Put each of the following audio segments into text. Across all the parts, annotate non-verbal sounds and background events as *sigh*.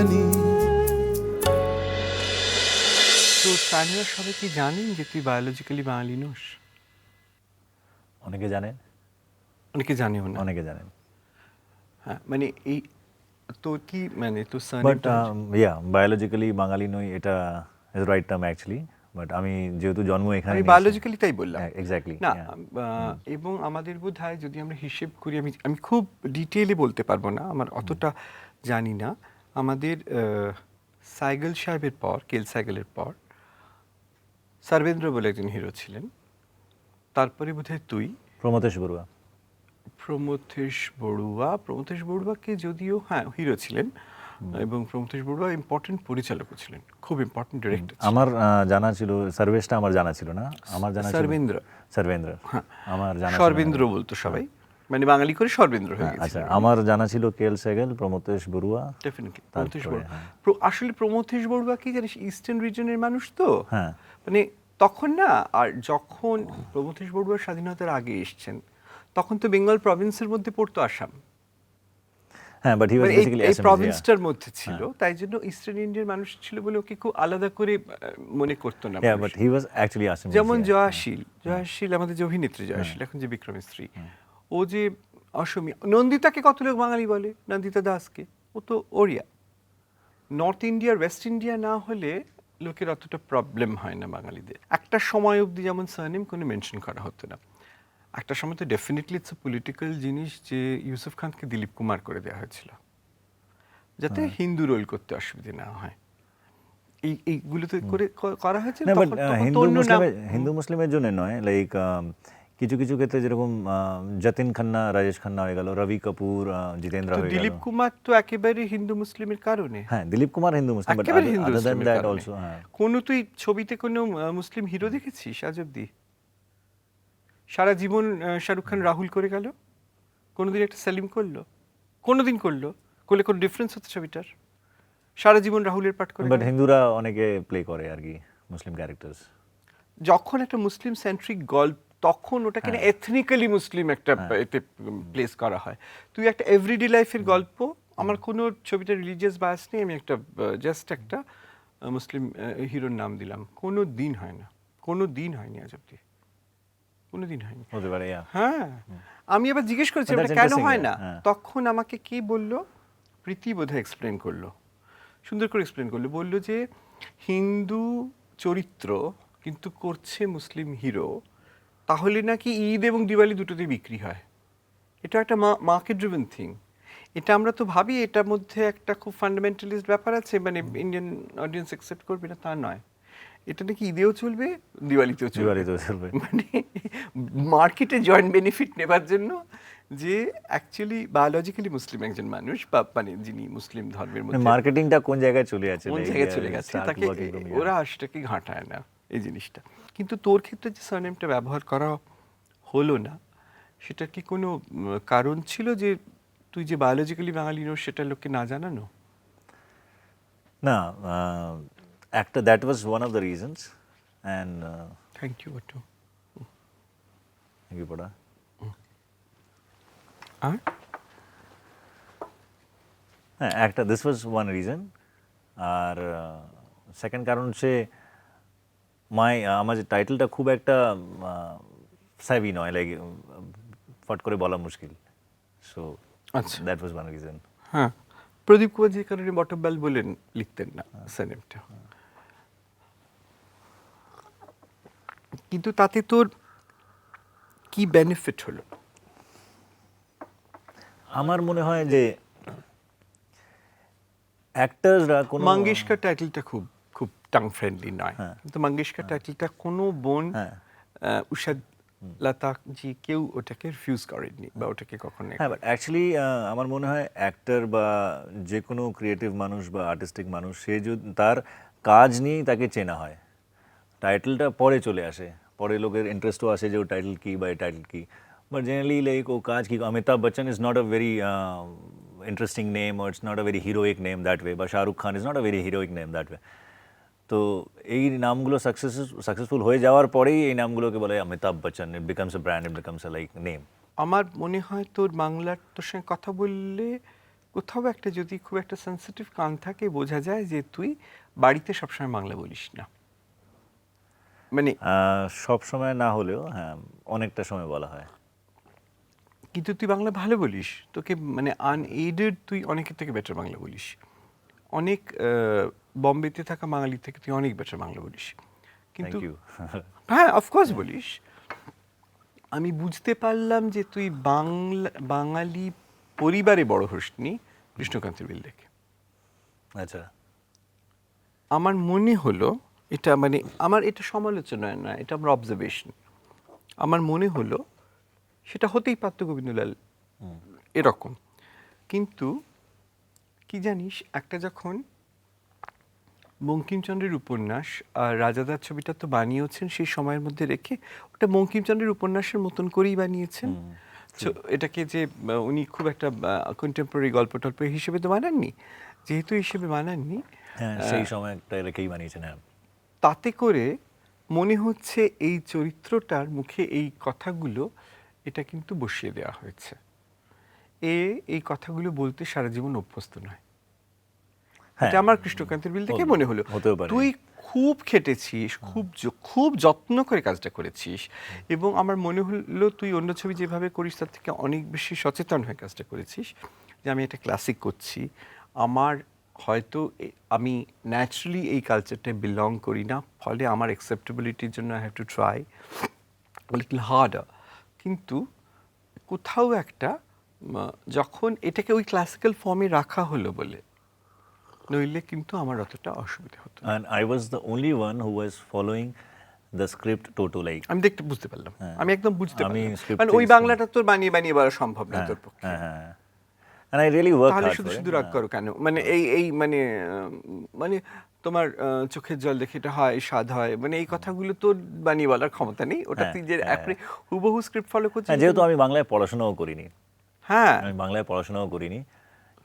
জানি। তো স্থানীয় সবাই কি জানেন যে তুই বায়োলজিক্যালি বাঙালি নোস? অনেকে জানেন। অনেকে জানেও না। অনেকে জানেন। হ্যাঁ মানে এই তোর কি মানে তোর বাট ইয়া বায়োলজিক্যালি বাঙালি নই এটা is right term actually but আমি যেহেতু জন্ম এখানে আমি বায়োলজিক্যালি তাই বললাম। এক্স্যাক্টলি না এবং আমাদের বোধ হয় যদি আমরা হিসেব করি আমি আমি খুব ডিটেইলে বলতে পারব না আমার অতটা জানি না। আমাদের সাইগল সাহেবের পর কেল সাইগলের পর সর্বেন্দ্র বলে একজন হিরো ছিলেন। তারপরে বোধহয় তুই? প্রমথেশ বড়ুয়া। প্রমথেশ বড়ুয়া। প্রমথেশ বড়ুয়াকে যদিও হ্যাঁ হিরো ছিলেন এবং প্রমথেশ বড়ুয়া ইম্পর্টেন্ট পরিচালকও ছিলেন খুব ইম্পর্টেন্ট ডিরেক্টর আমার জানা ছিল সার্ভেসটা আমার জানা ছিল না। আমার জানা সর্বেন্দ্র। সর্বেন্দ্র। আমার জানা সর্বেন্দ্র বলতো সবাই। মানে বাঙালি করে সর্বেন্দ্র হয়ে গেছে আচ্ছা আমার জানা ছিল কেএল সেগেল প্রমথেশ বড়ুয়া। ডেফিনেটলি প্রমথেশ বড়ুয়া। আসলে প্রমথেশ বড়ুয়া কি জানিস ইস্টার্ন রিজনের মানুষ তো? হ্যাঁ। মানে তখন না আর যখন প্রমথেশ বড়ুয়া স্বাধীনতার আগে এসছেন তখন তো বেঙ্গল প্রভিন্সের মধ্যে পড়তো আসাম। হ্যাঁ বাট হি ওয়াজ বেসিক্যালি এই প্রভিন্সটার মধ্যে ছিল তাই জন্য ইস্টার্ন ইন্ডিয়ার মানুষ ছিল বলে ওকে খুব আলাদা করে মনে করতো না হ্যাঁ but he was actually Assam যেমন জয়াশীল জয়াশীল আমাদের যে অভিনেত্রী জয়াশীল এখন যে বিক্রমের স্ত্রী। ও যে অসমী নন্দিতাকে কত লোক বাঙালি বলে? নন্দিতা দাসকে। ও তো ওড়িয়া। নর্থ ইন্ডিয়ার ওয়েস্ট ইন্ডিয়া না হলে লোকের অতটা প্রবলেম হয় না বাঙালিদের। একটা সময় অবধি যেমন সারনেম কোনো মেনশন করা হতো না। একটা সময় তো ডেফিনেটলি ইটস পলিটিক্যাল জিনিস যে ইউসুফ খানকে দিলীপ কুমার করে দেওয়া হয়েছিল। যাতে হিন্দু রোল করতে অসুবিধে না হয়। এই এইগুলোতে করে করা হয়েছে হিন্দু মুসলিমের জন্য নয় লাইক কিছু কিছু ক্ষেত্রে যেরকম যতীন খান্না রাজেশ খান্না হয়ে গেল রবি কাপুর জিতেন্দ্র হয়ে গেল। দিলীপ কুমার তো একেবারে হিন্দু মুসলিমের কারণে। হ্যাঁ Dilip Kumar Hindu Muslim but other than that also কোনো তুই ছবিতে কোনো মুসলিম হিরো দেখেছিস আজ অব্দি সারা জীবন শাহরুখ খান রাহুল করে গেল কোনোদিন একটা সেলিম করল কোনোদিন করল করলে কোনো ডিফারেন্স হতো ছবিটার? সারা জীবন রাহুলের পাঠ করে বাট হিন্দুরা অনেকে প্লে করে আর কি মুসলিম ক্যারেক্টার্স যখন একটা মুসলিম সেন্ট্রিক গল্প তখন ওটাকে হ্যাঁ। না এথনিক্যালি মুসলিম একটা এতে প্লেস করা হয়। তুই একটা এভরিডে লাইফের গল্প আমার কোনো ছবিটা রিলিজিয়াস বায়াস নেই আমি একটা জাস্ট একটা মুসলিম হিরোর নাম দিলাম। কোনো দিন হয় না। কোনো দিন হয়নি আজ অব্দি। কোনো দিন হয়নি। হতে পারে হ্যাঁ। আমি আবার জিজ্ঞেস করেছি কেন হয় না? হ্যাঁ। তখন আমাকে কে বলল? প্রীতি বোধহয় এক্সপ্লেন করল। সুন্দর করে এক্সপ্লেন করল। বলল যে হিন্দু চরিত্র কিন্তু করছে মুসলিম হিরো তাহলে নাকি ঈদ এবং দিওয়ালি দুটোতেই বিক্রি হয়? এটা একটা মার্কেট ড্রিভেন থিং এটা আমরা তো ভাবি এটার মধ্যে একটা খুব ফান্ডামেন্টালিস্ট ব্যাপার আছে মানে ইন্ডিয়ান অডিয়েন্স অ্যাকসেপ্ট করবে না তা নয়। এটা নাকি ঈদেও চলবে দিওয়ালিতেও চলবে? দিওয়ালিতেও চলবে। *laughs* মানে মার্কেটে জয়েন্ট বেনিফিট নেবার জন্য যে অ্যাকচুয়ালি বায়োলজিক্যালি মুসলিম একজন মানুষ বা মানে যিনি মুসলিম ধর্মের মধ্যে মার্কেটিংটা কোন জায়গায় চলে আছে কোন জায়গায় চলে গেছে? তাকে. ওরা সেটাকে ঘাঁটায় না। এই জিনিসটা। কিন্তু তোর ক্ষেত্রে যে সারনেমটা ব্যবহার করা হলো না সেটা কি কোনো কারণ ছিল যে তুই যে বায়োলজিক্যালি বাঙালি নোস সেটা লোককে না জানানো? না একটা that was one of the reasons and thank you Botu thank you পড়া আর হ্যাঁ একটা দিস ওয়াজ ওয়ান রিজন আর সেকেন্ড কারণ হচ্ছে মাই আমার যে টাইটেলটা খুব একটা স্যাভি নয় লাইক ফট করে বলা মুশকিল। সো আচ্ছা। দ্যাট ওয়াজ ওয়ান রিজন হ্যাঁ। প্রদীপ কুমার যে কারণে বটব্যাল বলেন লিখতেন না সারনেমটা কিন্তু তাতে তোর কি বেনিফিট হলো? আমার মনে হয় যে অ্যাক্টার্সরা কোনো মঙ্গেশকর টাইটেলটা খুব টাং ফ্রেন্ডলি নয়। হ্যাঁ। কিন্তু মঙ্গেশকর টাইটেলটা কোনো বোন হ্যাঁ। উষা লতা জি কেউ ওটাকে রিফিউজ করেননি বা ওটাকে কখনো হ্যাঁ বাট অ্যাকচুয়ালি আমার মনে হয় অ্যাক্টর বা যে কোনো ক্রিয়েটিভ মানুষ বা আর্টিস্টিক মানুষ সে যদি তার কাজ নিয়েই তাকে চেনা হয়। টাইটেলটা পরে চলে আসে। পরে লোকের ইন্টারেস্টও আসে যে ও টাইটেল কী বা টাইটেল কী। বাট জেনারেলি লাইক ও কাজ কি Amitabh Bachchan is not a very interesting name or it's not a very heroic name that way বা Shahrukh Khan is not a very heroic name that way তো এই নামগুলো success successful হয়ে যাওয়ার পরেই এই নামগুলোকে বলে Amitabh Bachchan. It becomes a brand it becomes a like name আমার মনে হয় তোর বাংলার তোর সঙ্গে কথা বললে কোথাও একটা যদি খুব একটা সেন্সিটিভ কান থাকে বোঝা যায় যে তুই বাড়িতে সবসময় বাংলা বলিস না। মানে সব সময় না হলেও হ্যাঁ অনেকটা সময় বলা হয়। কিন্তু তুই বাংলা ভালো বলিস। তোকে মানে আনএইডেড তুই অনেকের থেকে বেটার বাংলা বলিস। অনেক বম্বেতে থাকা বাঙালি থেকে তুই অনেক বেটার বাংলা বলিস। কিন্তু *laughs* হ্যাঁ অফকোর্স বলিস। আমি বুঝতে পারলাম যে তুই বাংলা বাঙালি পরিবারে বড় হসনি কৃষ্ণকান্তের বিল দেখে। আচ্ছা। আমার মনে হলো এটা মানে আমার এটা সমালোচনা না এটা আমার অবজারভেশন আমার মনে হলো সেটা হতেই পারতো গোবিন্দলাল এরকম। কিন্তু কি জানিস একটা যখন বঙ্কিমচন্দ্রের উপন্যাস আর রাজাদার ছবিটা তো বানিয়েছেন সেই সময়ের মধ্যে রেখে ওটা বঙ্কিমচন্দ্রের উপন্যাসের মতন করেই বানিয়েছেন। এটাকে যে উনি খুব একটা কন্টেম্পোরারি গল্প টল্প হিসেবে তো বানাননি যেহেতু হিসেবে বানাননি হ্যাঁ সেই সময় একটা রেখেই বানিয়েছেন হ্যাঁ। তাতে করে মনে হচ্ছে এই চরিত্রটার মুখে এই কথাগুলো এটা কিন্তু বসিয়ে দেওয়া হয়েছে। এ এই কথাগুলো বলতে সারা জীবন অভ্যস্ত নয়। এটা আমার কৃষ্ণকান্তের বিল থেকে মনে হলো। তুই খুব খেটেছিস খুব খুব যত্ন করে কাজটা করেছিস এবং আমার মনে হলো তুই অন্য ছবি যেভাবে করিস তার থেকে অনেক বেশি সচেতন হয়ে কাজটা করেছিস যে আমি একটা ক্লাসিক করছি। আমার হয়তো আমি ন্যাচারালি এই কালচারটায় বিলং করি না ফলে আমার অ্যাকসেপ্টেবিলিটির জন্য I have to try little harder কিন্তু কোথাও একটা যখন এটাকে ওই ক্লাসিক্যাল ফর্মে রাখা হলো বলে নইলে কিন্তু আমার অতটা অসুবিধা হতো না। and I was the only one who was following the script total আমি দেখতে বুঝতে পারলাম। হ্যাঁ। আমি একদম বুঝতে আমি পারলাম। মানে ওই বাংলাটা তোর বানিয়ে বানিয়ে বলা সম্ভব না হ্যাঁ, তোর পক্ষে। হ্যাঁ হ্যাঁ। And I really work hard শুধু শুধু রাগ। করো কেন? মানে এই এই মানে মানে তোমার চোখের জল দেখে এটা হয় স্বাদ হয় মানে এই কথাগুলো তোর বানিয়ে বলার ক্ষমতা নেই। ওটা তুই যে একবারে হুবহু স্ক্রিপ্ট ফলো করছিস যেহেতু আমি বাংলায় পড়াশোনাও করিনি। হ্যাঁ। আমি বাংলায় পড়াশোনাও করিনি।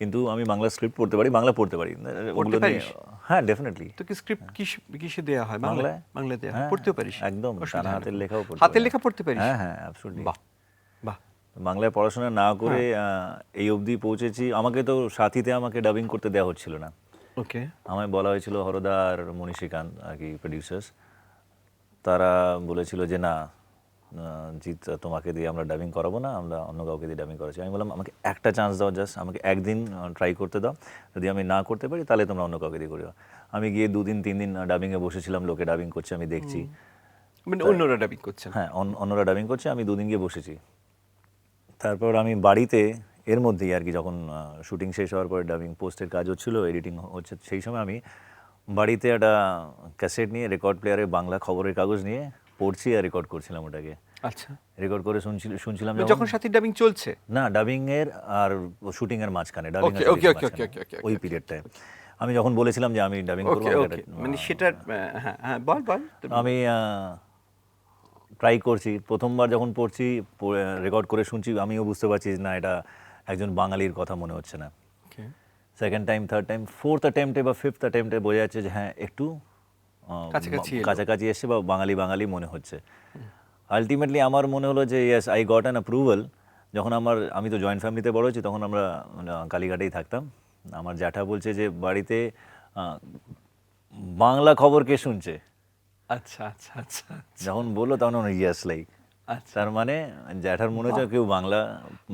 কিন্তু আমি বাংলা স্ক্রিপ্ট পড়তে পারি বাংলা পড়তে পারি। ওগুলো হ্যাঁ ডেফিনেটলি তোকে স্ক্রিপ্ট কিসে কিসে দেওয়া হয়? বাংলায়? বাংলায় বাংলা দেওয়া হয়। হ্যাঁ, পড়তেও পারিস? একদম হাতের লেখাও পড়তে হাতের। লেখা পড়তে পারিস? হ্যাঁ হ্যাঁ অ্যাবসলিউটলি বাহ বাহ। বাংলায় পড়াশোনা না করে হ্যাঁ। এই অবধি পৌঁছেছি। আমাকে তো সাথীতে আমাকে ডাবিং করতে দেওয়া হচ্ছিল না। ওকে। আমায় বলা হয়েছিল হরদার মনীষীকান্ত আর কি প্রডিউসার্স তারা বলেছিল যে না জিৎ তোমাকে দিয়ে আমরা ডাবিং করাবো না আমরা অন্য কাউকে দিয়ে ডাবিং করাচ্ছি। আমি বললাম আমাকে একটা চান্স দাও জাস্ট আমাকে একদিন ট্রাই করতে দাও। যদি আমি না করতে পারি তাহলে তোমরা অন্য কাউকে দিয়ে করিও। আমি গিয়ে দুদিন তিন দিন ডাবিংয়ে বসেছিলাম লোকে ডাবিং করছে আমি দেখছি। মানে অন্যরা ডাবিং করছে। হ্যাঁ অন- অন্যরা ডাবিং করছে আমি দুদিন গিয়ে বসেছি। তারপর আমি বাড়িতে এর মধ্যেই আর কি যখন শুটিং শেষ হওয়ার পরে ডাবিং পোস্টের কাজ হচ্ছিল এডিটিং হচ্ছে সেই সময় আমি বাড়িতে একটা ক্যাসেট নিয়ে রেকর্ড প্লেয়ারে বাংলা খবরের কাগজ নিয়ে পড়ছি আর রেকর্ড করছিলাম ওটাকে। আচ্ছা। রেকর্ড করে শুনছিল শুনছিলাম মানে যখন- সাথীর ডাবিং চলছে? না ডাবিং এর আর শুটিং এর মাঝখানে dubbing okay, okay, okay, okay, ওই okay. পিরিয়ডটায় আমি যখন বলেছিলাম যে আমি ডাবিং করব ওকে ওকে মানে আহ, সেটার আহ, হ্যাঁ হ্যাঁ বল বল। আমি ট্রাই করছি। প্রথমবার যখন পড়ছি রেকর্ড করে শুনছি আমিও বুঝতে পারছি না এটা একজন বাঙালির কথা মনে হচ্ছে না। Second time third time fourth অ্যাটেম্পটে বা ফিফথ অ্যাটেম্পটে বোঝা যাচ্ছে যে হ্যাঁ একটু কাছাকাছি এসে এসছে বা বাঙালি বাঙালি মনে হচ্ছে। আলটিমেটলি আমার মনে হলো যে yes I got an approval যখন আমার আমি তো জয়েন্ট ফ্যামিলিতে বড় হয়েছি তখন আমরা মানে, কালীঘাটেই থাকতাম। আমার জ্যাঠা বলছে যে বাড়িতে বাংলা খবর কে শুনছে? আচ্ছা আচ্ছা আচ্ছা যখন বলল তখন ইয়াস লাইক আচ্ছা তার মানে জ্যাঠার মনে হচ্ছে কেউ বাংলা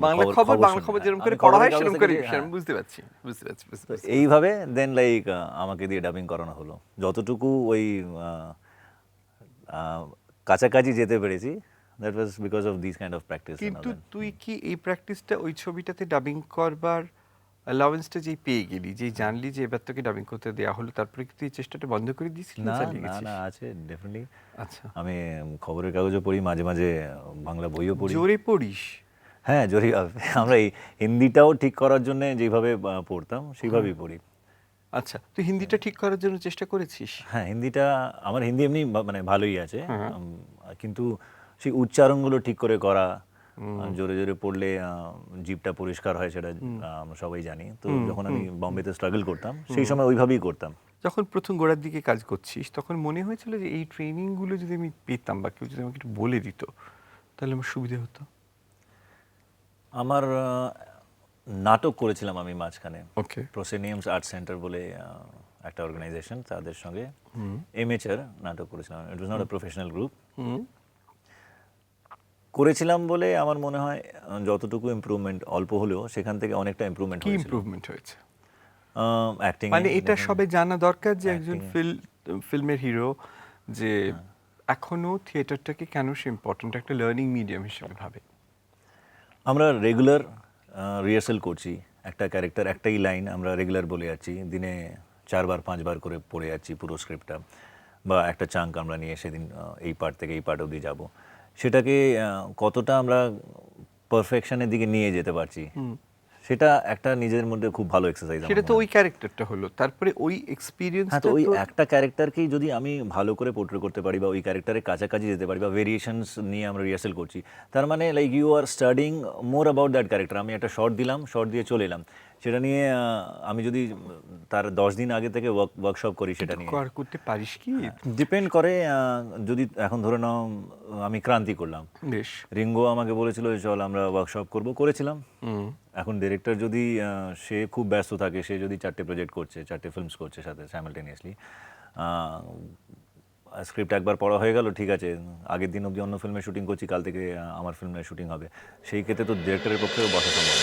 বাংলা খবর বাংলা খবর যেরকম করে পড়া হয় সেরকম করে হ্যাঁ। বুঝতে পারছি বুঝতে পারছি এইভাবে দেন লাইক আমাকে দিয়ে ডাবিং করানো হলো। যতটুকু ওই কাছাকাছি যেতে পেরেছি that was because of this kind of practice কিন্তু তুই কি এই প্র্যাকটিসটা ওই ছবিটাতে ডাবিং করবার অ্যালাউয়েন্সটা যেই পেয়ে গেলি যেই জানলি যে এবার তোকে ডাবিং করতে দেওয়া হলো তারপরে কি তুই চেষ্টাটা বন্ধ করে দিয়েছিলি না না না আছে ডেফিনেটলি আচ্ছা। আমি খবরের কাগজও পড়ি মাঝে মাঝে বাংলা বইও পড়ি। জোরে পড়িস? হ্যাঁ জরি আমরা এই হিন্দিটাও ঠিক করার জন্য যেভাবে পড়তাম সেইভাবেই পড়ি। আচ্ছা তুই হিন্দিটা ঠিক করার জন্য চেষ্টা করেছিস? হ্যাঁ হিন্দিটা আমার হিন্দি এমনি মানে ভালোই আছে। হ্যাঁ। কিন্তু সেই উচ্চারণগুলো ঠিক করে করা জোরে জোরে পড়লে জিভটা পরিষ্কার হয় সেটা আমরা সবাই জানি। তো যখন আমি বম্বেতে স্ট্রাগল করতাম সেই সময় ওইভাবেই করতাম। যখন প্রথম গোড়ার দিকে কাজ করছিস তখন মনে হয়েছিল যে এই ট্রেনিংগুলো যদি আমি পেতাম বা কেউ যদি আমাকে একটু বলে দিত তাহলে আমার সুবিধে হতো? আমার নাটক করেছিলাম আমি মাঝখানে। ওকে প্রসেনিয়ামস আর্ট সেন্টার বলে একটা অর্গানাইজেশন তাদের সঙ্গে। এমেচার নাটক করেছিলাম। It was not a professional group করেছিলাম বলে আমার মনে হয় যতটুকু ইমপ্রুভমেন্ট অল্প হলেও সেখান থেকে অনেকটা ইমপ্রুভমেন্ট কি ইমপ্রুভমেন্ট হয়েছে? অ্যাক্টিং মানে এটা সবে জানা দরকার যে একজন ফিল্মের হিরো যে হ্যাঁ। এখনও থিয়েটারটাকে কেন সে ইম্পর্টেন্ট একটা লার্নিং মিডিয়াম হিসেবে ভাবে? আমরা রেগুলার রিহার্সাল করছি। একটা ক্যারেক্টার একটাই লাইন আমরা রেগুলার বলে যাচ্ছি। দিনে চারবার পাঁচবার করে পড়ে যাচ্ছি পুরো স্ক্রিপ্টটা বা একটা চাঙ্ক আমরা নিয়ে সেদিন এই পার্ট থেকে এই পার্ট অবধি যাব। সেটাকে কতটা আমরা পারফেকশনের দিকে নিয়ে যেতে পারছি সেটা একটা নিজের মধ্যে খুব ভালো এক্সারসাইজ সেটা তো ওই ক্যারেক্টারটা হলো। তারপরে ওই এক্সপিরিয়েন্স হ্যাঁ তো ওই একটা ক্যারেক্টারকেই যদি আমি ভালো করে পোর্ট্রে করতে পারি বা ওই ক্যারেক্টারের কাছাকাছি যেতে পারি বা ভেরিয়েশনস নিয়ে আমরা রিহার্সেল করছি তার মানে like you are studying more about that character আমি একটা শর্ট দিলাম শর্ট দিয়ে চলে এলাম। সেটা নিয়ে আমি যদি তার দশ দিন আগে থেকে ওয়ার্ক ওয়ার্কশপ করি সেটা নিয়ে। করতে পারিস কি? ডিপেন্ড করে যদি এখন ধরে নাও আমি ক্রান্তি করলাম। বেশ। রিঙ্গো আমাকে বলেছিল চল আমরা ওয়ার্কশপ করব করেছিলাম। এখন ডিরেক্টর যদি সে খুব ব্যস্ত থাকে সে যদি চারটে প্রজেক্ট করছে চারটে ফিল্মস করছে সাথে স্যামালটেনিয়াসলি স্ক্রিপ্ট একবার পড়া হয়ে গেল, ঠিক আছে, আগের দিন অবধি অন্য ফিল্মে শুটিং করছি, কাল থেকে আমার ফিল্মে শুটিং হবে। সেই ক্ষেত্রে তো ডিরেক্টরের পক্ষেও বসা সম্ভব